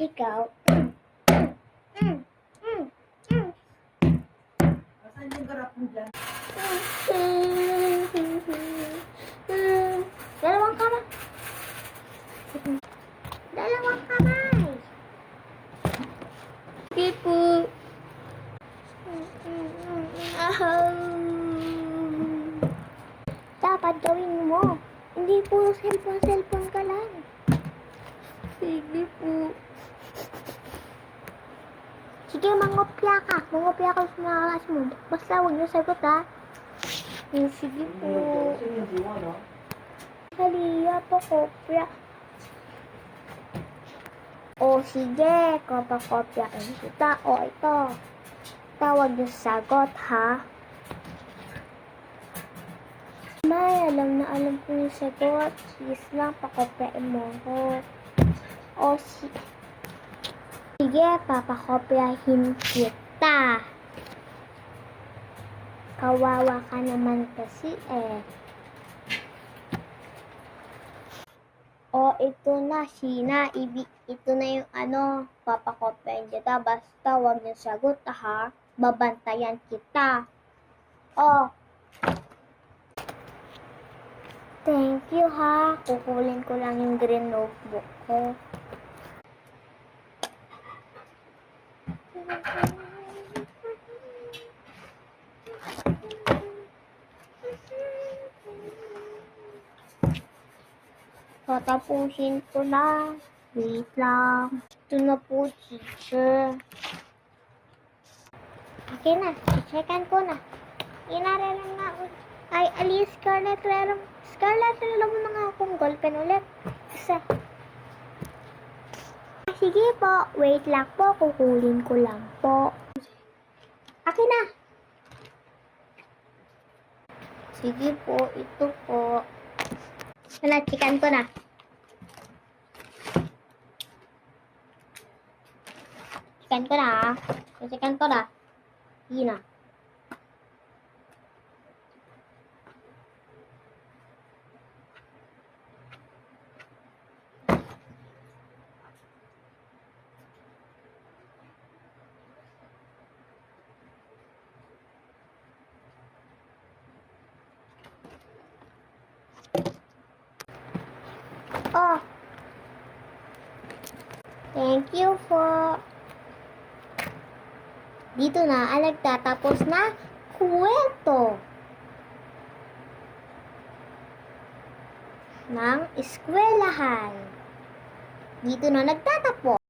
Ikaw. Mm, mm, mm. Asan yung garap mo dyan? Dalawang kamay. Dalawang kamay. Sige po. Dapat gawin mo. Hindi puro cellphone-cellphone ka lang. Sige po. Sige, mangopya ka. Mangopya ka sa mga kalas mo. Basta huwag niyo sagot ha. Eh, Sige po. Halika po, kopya. O sige, kopya-kopyain kita. O ito. Tawag niyo sagot ha. May, alam na alam ko yung sagot. Please lang, pakopyain mo ko. O si... Sige, papakopyahin kita. Kawawa ka naman kasi eh. O, ito na, Sheena. Ibi, ito na yung ano, papakopyain kita. Basta wag niyo sagot, ha? Babantayan kita. O. Thank you, ha? Kukulin ko lang yung green notebook ko. Tatapusin ko na. Wait lang. Ito na po, teacher. Okay na. Checkan ko na. Inara lang nga. Ay, alis Scarlett Rero. Scarlett Rero mo na nga akong ballpen ulit. Isa. Ah, Sige po. Wait lang po. Kukulin ko lang po. Akin na. Sige po. Ito po. Wala, chikan ko na. Chikan ko na, ah. Chikan ko na. Sige na. Oh. Thank you po. Dito na ang nagtatapos na kwento ng eskwelahan. Dito na nagtatapos.